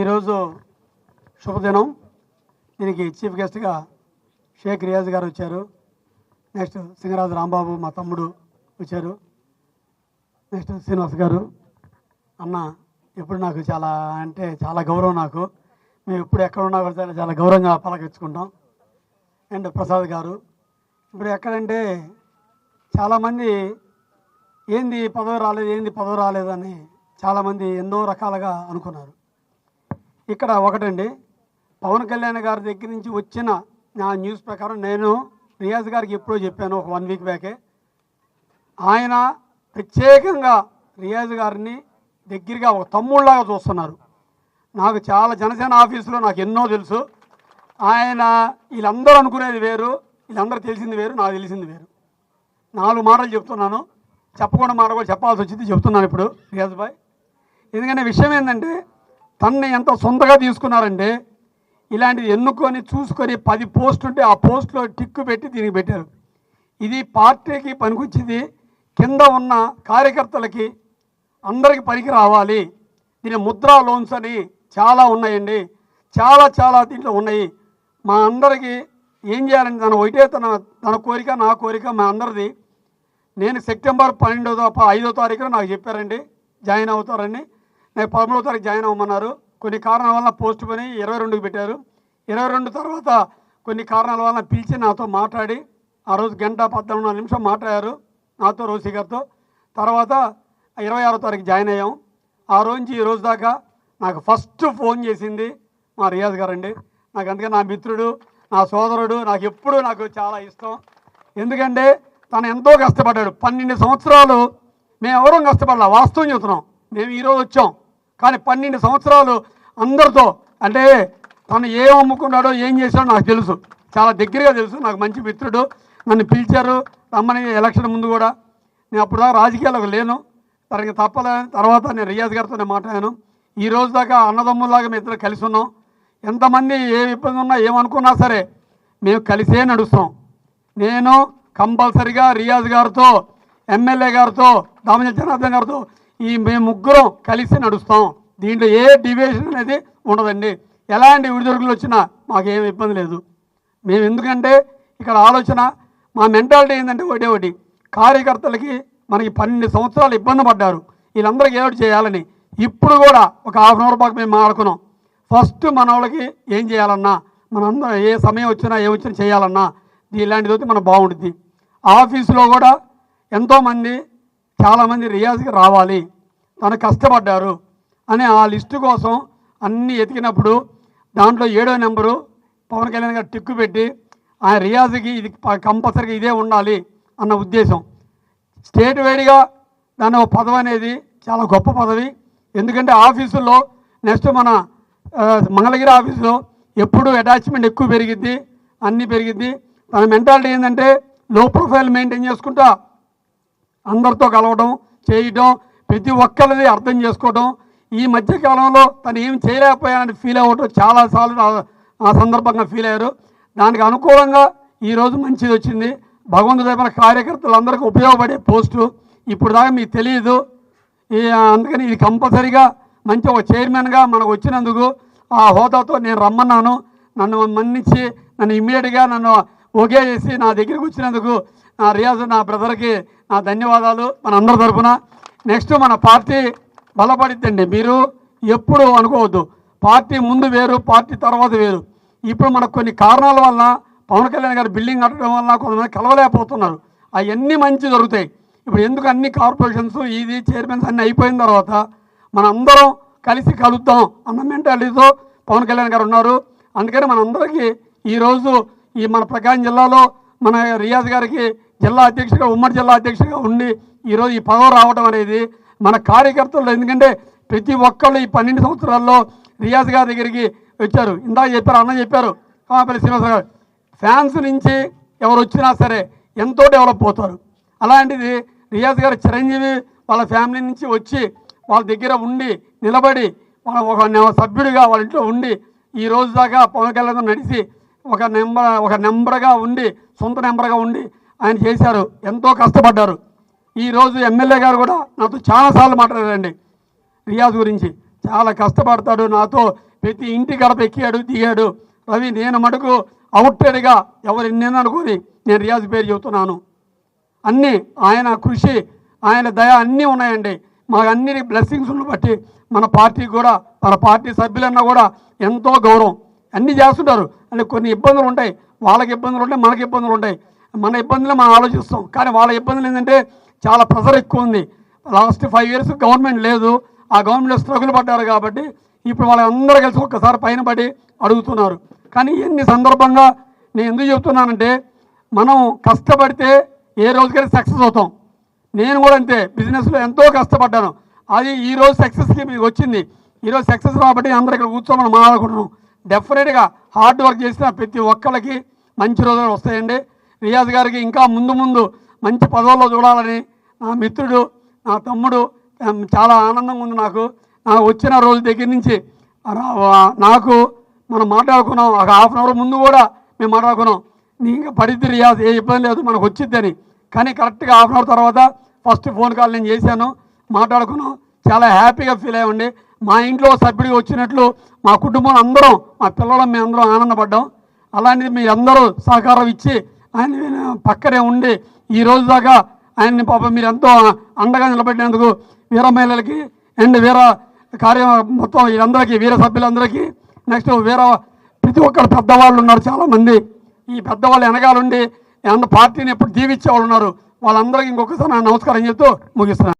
ఈరోజు శుభదినం. దీనికి చీఫ్ గెస్ట్గా షేక్ రియాజ్ గారు వచ్చారు. నెక్స్ట్ సింగరాజు రాంబాబు మా తమ్ముడు వచ్చారు. నెక్స్ట్ శ్రీనివాస్ గారు. అన్న ఎప్పుడు నాకు చాలా అంటే చాలా గౌరవం నాకు. మేము ఎప్పుడు ఎక్కడ ఉన్నా కూడా చాలా- చాలా గౌరవంగా పలకరించుకుంటాం. అండ్ ప్రసాద్ గారు. ఇప్పుడు ఎక్కడంటే చాలామంది ఏంది పదవి రాలేదు ఏంది పదవి రాలేదని చాలామంది ఎన్నో రకాలుగా అనుకున్నారు. ఇక్కడ ఒకటండి. పవన్ కళ్యాణ్ గారి దగ్గర నుంచి వచ్చిన నా న్యూస్ ప్రకారం నేను రియాజ్ గారికి ఎప్పుడో చెప్పాను ఒక వన్ వీక్ బ్యాకే. ఆయన ప్రత్యేకంగా రియాజ్ గారిని దగ్గరగా ఒక తమ్ముళ్ళలాగా చూస్తున్నారు. నాకు చాలా జనసేన ఆఫీసులో నాకు ఎన్నో తెలుసు. ఆయన వీళ్ళందరూ అనుకునేది వేరు వీళ్ళందరూ తెలిసింది వేరు నాకు తెలిసింది వేరు. నాలుగు మాటలు చెప్తున్నాను. చెప్పకుండా మాట కూడా చెప్పాల్సి వచ్చింది చెప్తున్నాను ఇప్పుడు రియాజ్ భాయ్ ఎందుకంటే విషయం ఏంటంటే తన్ని ఎంత సొంతగా తీసుకున్నారండి ఇలాంటిది ఎన్నుకొని చూసుకొని పది పోస్ట్ ఉంటే ఆ పోస్ట్లో టిక్కు పెట్టి దీనికి పెట్టారు. ఇది పార్టీకి పనికొచ్చింది. కింద ఉన్న కార్యకర్తలకి అందరికి పనికి రావాలి. దీని ముద్రా లోన్స్ అని చాలా ఉన్నాయండి. చాలా చాలా దీంట్లో ఉన్నాయి. మా అందరికీ ఏం చేయాలని తన ఒకటే తన తన కోరిక నా కోరిక మా అందరిది. నేను సెప్టెంబర్ పన్నెండో ఐదో తారీఖున నాకు చెప్పారండి. జాయిన్ అవుతారని. పదమూడో తారీఖు జాయిన్ అవ్వమన్నారు. కొన్ని కారణాల వల్ల పోస్ట్ పోని ఇరవై రెండుకి పెట్టారు. ఇరవై రెండు తర్వాత కొన్ని కారణాల వల్ల పిలిచి నాతో మాట్లాడి ఆ రోజు గంట పద్నాలుగు నిమిషం మాట్లాడారు నాతో రోసి గారితో. తర్వాత ఇరవై ఆరో తారీఖు జాయిన్ అయ్యాం. ఆ రోజు నుంచి ఈ రోజు దాకా నాకు ఫస్ట్ ఫోన్ చేసింది మా రియాజ్ గారండి. నాకు అందుకే నా మిత్రుడు నా సోదరుడు నాకు ఎప్పుడూ నాకు చాలా ఇష్టం. ఎందుకంటే తను ఎంతో కష్టపడ్డాడు. పన్నెండు సంవత్సరాలు మేము ఎవరూ కష్టపడాల వాస్తవం చెబుతున్నాం. మేము ఈరోజు వచ్చాం. కానీ పన్నెండు సంవత్సరాలు అందరితో అంటే తను ఏం అమ్ముకున్నాడో ఏం చేశాడో నాకు తెలుసు. చాలా దగ్గరగా తెలుసు. నాకు మంచి మిత్రుడు. నన్ను పిలిచారు. రమ్మని ఎలక్షన్ ముందు కూడా. నేను అప్పుడు దాకా రాజకీయాలకు లేను. తనకి తప్పలే. తర్వాత నేను రియాజ్ గారితోనే మాట్లాడాను. ఈ రోజు దాకా అన్నదమ్ముల్లాగా మేము ఇద్దరు కలిసి ఉన్నాం. ఎంతమంది ఏ ఇబ్బంది ఉన్నా ఏమనుకున్నా సరే మేము కలిసే నడుస్తాం. నేను కంపల్సరిగా రియాజ్ గారితో ఎమ్మెల్యే గారితో దామజ జనార్దన్ గారితో ఈ మేము ముగ్గురం కలిసి నడుస్తాం. దీంట్లో ఏ డివేషన్ అనేది ఉండదండి. ఎలాంటి విడుదడుగులు వచ్చినా మాకేం ఇబ్బంది లేదు. మేము ఎందుకంటే ఇక్కడ ఆలోచన మా మెంటాలిటీ ఏంటంటే ఒకటే ఒకటి. కార్యకర్తలకి మనకి పన్నెండు సంవత్సరాలు ఇబ్బంది పడ్డారు. వీళ్ళందరికీ ఏమిటి చేయాలని. ఇప్పుడు కూడా ఒక హాఫ్ అన్ అవర్ పాటు మేము ఆడుకున్నాం ఫస్ట్ మన వాళ్ళకి ఏం చేయాలన్నా మనందరం ఏ సమయం వచ్చినా ఏ వచ్చినా చేయాలన్నా ఇలాంటిది అయితే మనకు బాగుంటుంది. ఆఫీసులో కూడా ఎంతోమంది చాలామంది రియాజ్కి రావాలి తను కష్టపడ్డారు అని ఆ లిస్టు కోసం అన్నీ ఎతికినప్పుడు దాంట్లో ఏడో నెంబరు పవన్ కళ్యాణ్ గారు టిక్కు పెట్టి ఆ రియాజ్కి ఇది కంపల్సరీగా ఇదే ఉండాలి అన్న ఉద్దేశం. స్టేట్ వైడ్గా దాని ఒక పదవి అనేది చాలా గొప్ప పదవి. ఎందుకంటే ఆఫీసుల్లో నెక్స్ట్ మన మంగళగిరి ఆఫీసులో ఎప్పుడు అటాచ్మెంట్ ఎక్కువ పెరిగిద్ది అన్నీ పెరిగిద్ది. తన మెంటాలిటీ ఏంటంటే లో ప్రొఫైల్ మెయింటైన్ చేసుకుంటా అందరితో కలవడం చేయడం ప్రతి ఒక్కరిది అర్థం చేసుకోవడం ఈ మధ్యకాలంలో తను ఏం చేయలేకపోయానని ఫీల్ అవ్వటం చాలాసార్లు ఆ- ఆ సందర్భంగా ఫీల్ అయ్యారు. దానికి అనుకూలంగా ఈరోజు మంచిది వచ్చింది. భగవంతుడు దగ్గర కార్యకర్తలందరికీ ఉపయోగపడే పోస్టు ఇప్పుడు దాకా మీకు తెలియదు అందుకని ఇది కంపల్సరీగా మంచి ఒక చైర్మన్గా మనకు వచ్చినందుకు ఆ హోదాతో నేను రమ్మన్నాను. నన్ను మన్నించి నన్ను ఇమ్మీడియట్గా నన్ను ఓకే చేసి నా దగ్గరికి వచ్చినందుకు నా రియాజ్ నా బ్రదర్కి నా ధన్యవాదాలు మన అందరి తరఫున నెక్స్ట్ మన పార్టీ బలపడిద్దండి. మీరు ఎప్పుడు అనుకోవద్దు. పార్టీ ముందు వేరు పార్టీ తర్వాత వేరు. ఇప్పుడు మనకు కొన్ని కారణాల వలన పవన్ కళ్యాణ్ గారు బిల్డింగ్ కట్టడం వలన కొంతమంది కలవలేకపోతున్నారు. అవన్నీ మంచి జరుగుతాయి. ఇప్పుడు ఎందుకు అన్ని కార్పొరేషన్స్ ఇది చైర్మన్స్ అన్నీ అయిపోయిన తర్వాత మన అందరం కలిసి కలుద్దాం అన్న మెంటాలిటీతో పవన్ కళ్యాణ్ గారు ఉన్నారు. అందుకని మనందరికీ ఈరోజు ఈ మన ప్రకాశం జిల్లాలో మన రియాజ్ గారికి జిల్లా అధ్యక్షుడిగా ఉమ్మడి జిల్లా అధ్యక్షుడిగా ఉండి ఈరోజు ఈ పదవి రావడం అనేది మన కార్యకర్తలు. ఎందుకంటే ప్రతి ఒక్కళ్ళు ఈ పన్నెండు సంవత్సరాల్లో రియాజ్ గారి దగ్గరికి వచ్చారు. ఇందాక చెప్పారు అన్న చెప్పారు. కామపల్లి శ్రీనివాస గారు ఫ్యాన్స్ నుంచి ఎవరు వచ్చినా సరే ఎంతో డెవలప్ అవుతారు. అలాంటిది రియాజ్ గారు చిరంజీవి వాళ్ళ ఫ్యామిలీ నుంచి వచ్చి వాళ్ళ దగ్గర ఉండి నిలబడి వాళ్ళ ఒక సభ్యుడిగా వాళ్ళ ఇంట్లో ఉండి ఈ రోజు దాకా పవన్ కళ్యాణ్ నడిచి ఒక నెంబర్ ఒక నెంబర్గా ఉండి సొంత నెంబర్గా ఉండి ఆయన చేశారు. ఎంతో కష్టపడ్డారు. ఈరోజు ఎమ్మెల్యే గారు కూడా నాతో చాలాసార్లు మాట్లాడారండి రియాజ్ గురించి. చాలా కష్టపడతాడు నాతో. ప్రతి ఇంటి గడప ఎక్కాడు దిగాడు. రవి నేను మటుకు అవుట్టెడ్గా ఎవరు ఎన్నెన్నో అనుకుని నేను రియాజ్ పేరు చెబుతున్నాను. అన్నీ ఆయన కృషి ఆయన దయ అన్నీ ఉన్నాయండి. మాకు అన్ని బ్లెస్సింగ్స్ను బట్టి మన పార్టీకి కూడా మన పార్టీ సభ్యులన్నా కూడా ఎంతో గౌరవం. అన్నీ చేస్తుంటారు. అంటే కొన్ని ఇబ్బందులు ఉంటాయి. వాళ్ళకి ఇబ్బందులు ఉంటాయి మనకి ఇబ్బందులు ఉంటాయి. మన ఇబ్బందులు మనం ఆలోచిస్తాం. కానీ వాళ్ళ ఇబ్బందులు ఏంటంటే చాలా ప్రెషర్ ఎక్కువ ఉంది. లాస్ట్ ఫైవ్ ఇయర్స్ గవర్నమెంట్ లేదు. ఆ గవర్నమెంట్ స్ట్రగుల్ పడ్డారు కాబట్టి ఇప్పుడు వాళ్ళందరూ కలిసి ఒక్కసారి పైన పడి అడుగుతున్నారు. కానీ ఎన్ని సందర్భంగా నేను ఎందుకు చెప్తున్నానంటే మనం కష్టపడితే ఏ రోజుకైనా సక్సెస్ అవుతాం. నేను కూడా అంతే. బిజినెస్లో ఎంతో కష్టపడ్డాను. అది ఈ రోజు సక్సెస్కి మీకు వచ్చింది. ఈరోజు సక్సెస్ కాబట్టి అందరూ ఇక్కడ కూర్చోమని మాట్లాడుకుంటున్నాం. డెఫినెట్గా హార్డ్ వర్క్ చేసిన ప్రతి ఒక్కరికి మంచి రోజులు వస్తాయండి. రియాజ్ గారికి ఇంకా ముందు ముందు మంచి పదవుల్లో చూడాలని నా మిత్రుడు నా తమ్ముడు చాలా ఆనందంగా ఉంది నాకు. నాకు వచ్చిన రోజు దగ్గర నుంచి నాకు మనం మాట్లాడుకున్నాం. ఒక హాఫ్ అన్ అవర్ ముందు కూడా మేము మాట్లాడుకున్నాం. నీ ఇంకా పడిద్ది రియాజ్ ఏ ఇబ్బంది లేదు మనకు వచ్చిద్దని. కానీ కరెక్ట్గా హాఫ్ అన్ అవర్ తర్వాత ఫస్ట్ ఫోన్ కాల్ నేను చేశాను. మాట్లాడుకున్నాం. చాలా హ్యాపీగా ఫీల్ అయ్యండి మా ఇంట్లో సభ్యుడిగా వచ్చినట్లు మా కుటుంబం అందరం మా పిల్లలు మేము అందరం ఆనందపడ్డాం. అలాంటిది మీ అందరూ సహకారం ఇచ్చి ఆయన పక్కనే ఉండి ఈ రోజు దాకా ఆయన్ని పాపం మీరు ఎంతో అండగా నిలబెట్టినందుకు వీర మహిళలకి అండ్ వీర కార్యం మొత్తం వీరందరికీ వీర సభ్యులందరికీ నెక్స్ట్ వీర ప్రతి ఒక్కరు పెద్దవాళ్ళు ఉన్నారు చాలామంది. ఈ పెద్దవాళ్ళు వెనకాలండి పార్టీని ఎప్పుడు దీవించే వాళ్ళు ఉన్నారు. వాళ్ళందరికీ ఇంకొకసారి నమస్కారం చెప్తూ ముగిస్తున్నాను.